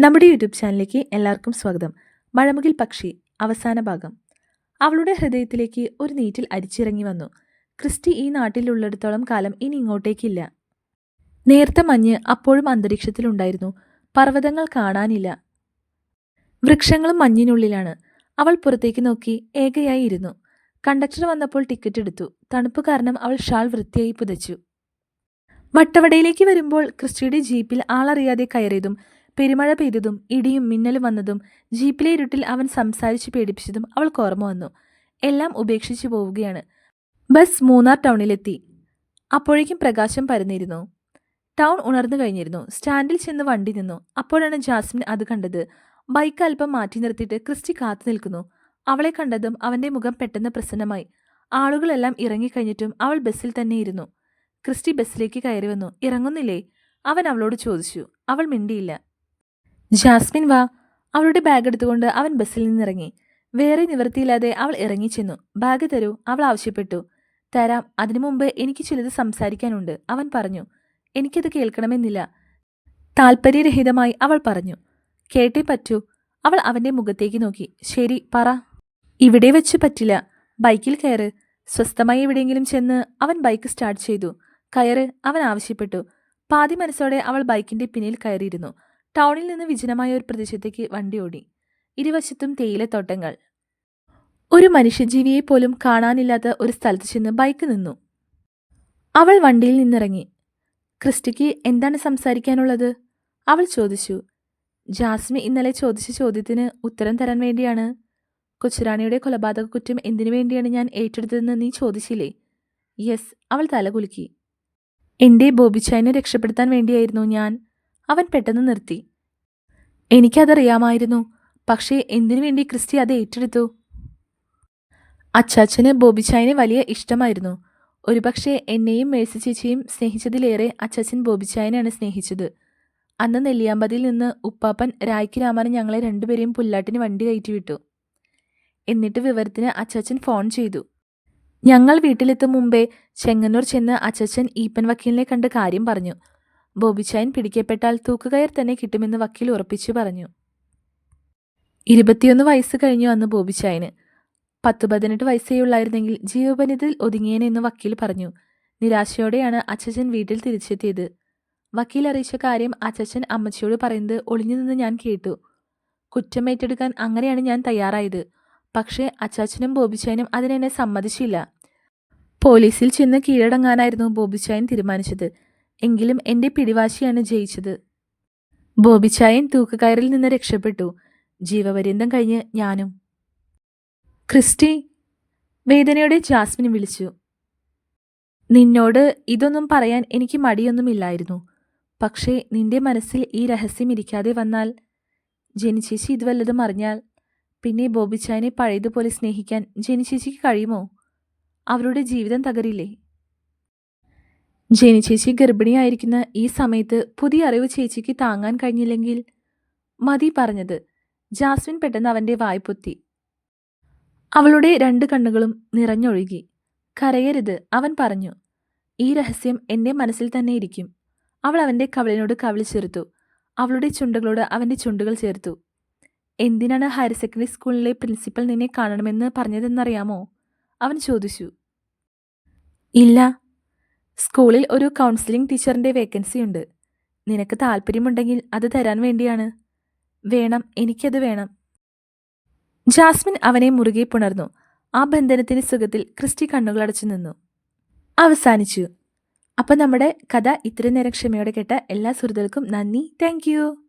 നമ്മുടെ യൂട്യൂബ് ചാനലിലേക്ക് എല്ലാവർക്കും സ്വാഗതം. മഴമുകിൽ പക്ഷി അവസാന ഭാഗം. അവളുടെ ഹൃദയത്തിലേക്ക് ഒരു നീറ്റിൽ അരിച്ചിറങ്ങി വന്നു. ക്രിസ്റ്റി ഈ നാട്ടിലുള്ളിടത്തോളം കാലം ഇനി ഇങ്ങോട്ടേക്കില്ല. നേർത്ത മഞ്ഞ് അപ്പോഴും അന്തരീക്ഷത്തിലുണ്ടായിരുന്നു പർവതങ്ങൾ കാണാനില്ല. വൃക്ഷങ്ങളും മഞ്ഞിനുള്ളിലാണ്. അവൾ പുറത്തേക്ക് നോക്കി ഏകയായി ഇരുന്നു. കണ്ടക്ടർ വന്നപ്പോൾ ടിക്കറ്റ് എടുത്തു. തണുപ്പ് കാരണം അവൾ ഷാൾ വൃത്തിയായി പുതച്ചു. വട്ടവടയിലേക്ക് വരുമ്പോൾ ക്രിസ്റ്റിയുടെ ജീപ്പിൽ ആളറിയാതെ കയറിയതും പെരുമഴ പെയ്തതും ഇടിയും മിന്നലും വന്നതും ജീപ്പിലെ ഇരുട്ടിൽ അവൻ സംസാരിച്ച് പേടിപ്പിച്ചതും അവൾക്ക് ഓർമ്മ വന്നു. എല്ലാം ഉപേക്ഷിച്ചു പോവുകയാണ്. ബസ് മൂന്നാർ ടൗണിലെത്തി. അപ്പോഴേക്കും പ്രകാശം പരന്നിരുന്നു. ടൗൺ ഉണർന്നു കഴിഞ്ഞിരുന്നു. സ്റ്റാൻഡിൽ ചെന്ന് വണ്ടി നിന്നു. അപ്പോഴാണ് ജാസ്മിൻ അത് കണ്ടത്. ബൈക്ക് അല്പം മാറ്റി നിർത്തിയിട്ട് ക്രിസ്റ്റി കാത്തു നിൽക്കുന്നു. അവളെ കണ്ടതും അവന്റെ മുഖം പെട്ടെന്ന് പ്രസന്നമായി. ആളുകളെല്ലാം ഇറങ്ങിക്കഴിഞ്ഞിട്ടും അവൾ ബസ്സിൽ തന്നെ ഇരുന്നു. ക്രിസ്റ്റി ബസ്സിലേക്ക് കയറി വന്നു. ഇറങ്ങുന്നില്ലേ? അവൻ അവളോട് ചോദിച്ചു. അവൾ മിണ്ടിയില്ല. ജാസ്മിൻ വാ. അവളുടെ ബാഗ് എടുത്തുകൊണ്ട് അവൻ ബസ്സിൽ നിന്നിറങ്ങി. വേറെ നിവൃത്തിയില്ലാതെ അവൾ ഇറങ്ങിച്ചെന്നു ബാഗ് തരൂ അവൾ ആവശ്യപ്പെട്ടു. തരാം അതിനു മുമ്പ് എനിക്ക് ചിലത് സംസാരിക്കാനുണ്ട് അവൻ പറഞ്ഞു. എനിക്കത് കേൾക്കണമെന്നില്ല. താല്പര്യരഹിതമായി അവൾ പറഞ്ഞു. കേട്ടേ പറ്റൂ. അവൾ അവന്റെ മുഖത്തേക്ക് നോക്കി. ശരി പറ. ഇവിടെ വെച്ച് പറ്റില്ല. ബൈക്കിൽ കയറ്. സ്വസ്ഥമായി എവിടെയെങ്കിലും ചെന്ന് അവൻ ബൈക്ക് സ്റ്റാർട്ട് ചെയ്തു. കയറ് അവൻ ആവശ്യപ്പെട്ടു. പാതി മനസ്സോടെ അവൾ ബൈക്കിന്റെ പിന്നിൽ കയറിയിരുന്നു. ടൗണിൽ നിന്ന് വിജനമായ ഒരു പ്രദേശത്തേക്ക് വണ്ടി ഓടി. ഇരുവശത്തും തേയിലത്തോട്ടങ്ങൾ. ഒരു മനുഷ്യജീവിയെ പോലും കാണാനില്ലാത്ത ഒരു സ്ഥലത്ത് ചെന്ന് ബൈക്ക് നിന്നു. അവൾ വണ്ടിയിൽ നിന്നിറങ്ങി. ക്രിസ്റ്റിക്ക് എന്താണ് സംസാരിക്കാനുള്ളത്? അവൾ ചോദിച്ചു. ജാസ്മി ഇന്നലെ ചോദിച്ച ചോദ്യത്തിന് ഉത്തരം തരാൻ വേണ്ടിയാണ്. കൊച്ചുറാണിയുടെ കൊലപാതക കുറ്റം എന്തിനു വേണ്ടിയാണ് ഞാൻ ഏറ്റെടുത്തതെന്ന് നീ ചോദിച്ചില്ലേ? യെസ് അവൾ തലകുലുക്കി എന്റെ ബോബിച്ചായനെ രക്ഷപ്പെടുത്താൻ വേണ്ടിയായിരുന്നു ഞാൻ. അവൻ പെട്ടെന്ന് നിർത്തി. എനിക്കതറിയാമായിരുന്നു. പക്ഷേ എന്തിനു വേണ്ടി ക്രിസ്റ്റി അത് ഏറ്റെടുത്തു? അച്ചാച്ചന് ബോബിച്ചായനെ വലിയ ഇഷ്ടമായിരുന്നു. ഒരുപക്ഷെ എന്നെയും മേഴ്സി ചേച്ചിയും സ്നേഹിച്ചതിലേറെ അച്ചാച്ചൻ ബോബിച്ചായനെയാണ് സ്നേഹിച്ചത്. അന്ന് നെല്ലിയാമ്പതിയിൽ നിന്ന് ഉപ്പാപ്പൻ രായ്ക്ക് രാമൻ ഞങ്ങളെ രണ്ടുപേരെയും പുല്ലാട്ടിന് വണ്ടി കയറ്റി വിട്ടു എന്നിട്ട് വിവരത്തിന് അച്ചാച്ചൻ ഫോൺ ചെയ്തു. ഞങ്ങൾ വീട്ടിലെത്തും മുമ്പേ ചെങ്ങന്നൂർ ചെന്ന് അച്ചച്ചൻ ഈപ്പൻ വക്കീലിനെ കണ്ട് കാര്യം പറഞ്ഞു. ബോബിച്ചായൻ പിടിക്കപ്പെട്ടാൽ തൂക്കുകയർ തന്നെ കിട്ടുമെന്ന് വക്കീൽ ഉറപ്പിച്ചു പറഞ്ഞു. ഇരുപത്തിയൊന്ന് വയസ്സ് കഴിഞ്ഞു അന്ന് ബോബിച്ചായന് പത്ത് പതിനെട്ട് വയസ്സേ ഉള്ളായിരുന്നെങ്കിൽ ജീവപനിതയിൽ ഒതുങ്ങിയേനെന്ന് വക്കീൽ പറഞ്ഞു. നിരാശയോടെയാണ് അച്ചച്ചൻ വീട്ടിൽ തിരിച്ചെത്തിയത്. വക്കീൽ അറിയിച്ച കാര്യം അച്ഛൻ അമ്മച്ചിയോട് പറയുന്നത് ഒളിഞ്ഞു നിന്ന് ഞാൻ കേട്ടു. കുറ്റം ഏറ്റെടുക്കാൻ അങ്ങനെയാണ് ഞാൻ തയ്യാറായത്. പക്ഷേ അച്ചാച്ചനും ബോബിച്ചായനും അതിനെന്നെ സമ്മതിച്ചില്ല. പോലീസിൽ ചെന്ന് കീഴടങ്ങാനായിരുന്നു ബോബിച്ചായൻ തീരുമാനിച്ചത്. എങ്കിലും എന്റെ പിടിവാശിയാണ് ജയിച്ചത്. ബോബിച്ചായൻ തൂക്കുകയറിൽ നിന്ന് രക്ഷപ്പെട്ടു. ജീവപര്യന്തം കഴിഞ്ഞ് ഞാനും. ക്രിസ്റ്റി വേദനയോടെ ജാസ്മിൻ വിളിച്ചു. നിന്നോട് ഇതൊന്നും പറയാൻ എനിക്ക് മടിയൊന്നുമില്ലായിരുന്നു. പക്ഷേ നിന്റെ മനസ്സിൽ ഈ രഹസ്യം ഇരിക്കാതെ വന്നാൽ ജനിച്ചേച്ചി ഇത് വല്ലതും അറിഞ്ഞാൽ പിന്നെ ബോബിച്ചായനെ പഴയതുപോലെ സ്നേഹിക്കാൻ ജനിച്ചേച്ചിക്ക് കഴിയുമോ? അവരുടെ ജീവിതം തകരില്ലേ? ജെനി ചേച്ചി ഗർഭിണിയായിരിക്കുന്ന ഈ സമയത്ത് പുതിയ അറിവ് ചേച്ചിക്ക് താങ്ങാൻ കഴിഞ്ഞില്ലെങ്കിൽ? മതി പറഞ്ഞത്. ജാസ്മിൻ പെട്ടെന്ന് അവന്റെ വായ്പൊത്തി. അവളുടെ രണ്ട് കണ്ണുകളും നിറഞ്ഞൊഴുകി. കരയരുത് അവൻ പറഞ്ഞു. ഈ രഹസ്യം എന്റെ മനസ്സിൽ തന്നെ ഇരിക്കും. അവൾ അവന്റെ കവളിനോട് കവിളി ചേർത്തു അവളുടെ ചുണ്ടുകളോട് അവന്റെ ചുണ്ടുകൾ ചേർത്തു. എന്തിനാണ് ഹയർ സെക്കൻഡറി സ്കൂളിലെ പ്രിൻസിപ്പൽ നിന്നെ കാണണമെന്ന് പറഞ്ഞതെന്നറിയാമോ? അവൻ ചോദിച്ചു. ഇല്ല സ്കൂളിൽ ഒരു കൗൺസിലിംഗ് ടീച്ചറിന്റെ വേക്കൻസി ഉണ്ട്. നിനക്ക് താല്പര്യമുണ്ടെങ്കിൽ അത് തരാൻ വേണ്ടിയാണ്. വേണം എനിക്കത് വേണം. ജാസ്മിൻ അവനെ മുറുകെ പുണർന്നു. ആ ബന്ധനത്തിന് സുഖത്തിൽ ക്രിസ്റ്റി കണ്ണുകളടച്ചു നിന്നു. അവസാനിച്ചു. അപ്പം നമ്മുടെ കഥ ഇത്രയും നേരം ക്ഷമയോടെ കേട്ട എല്ലാ സുഹൃത്തുക്കൾക്കും നന്ദി. താങ്ക്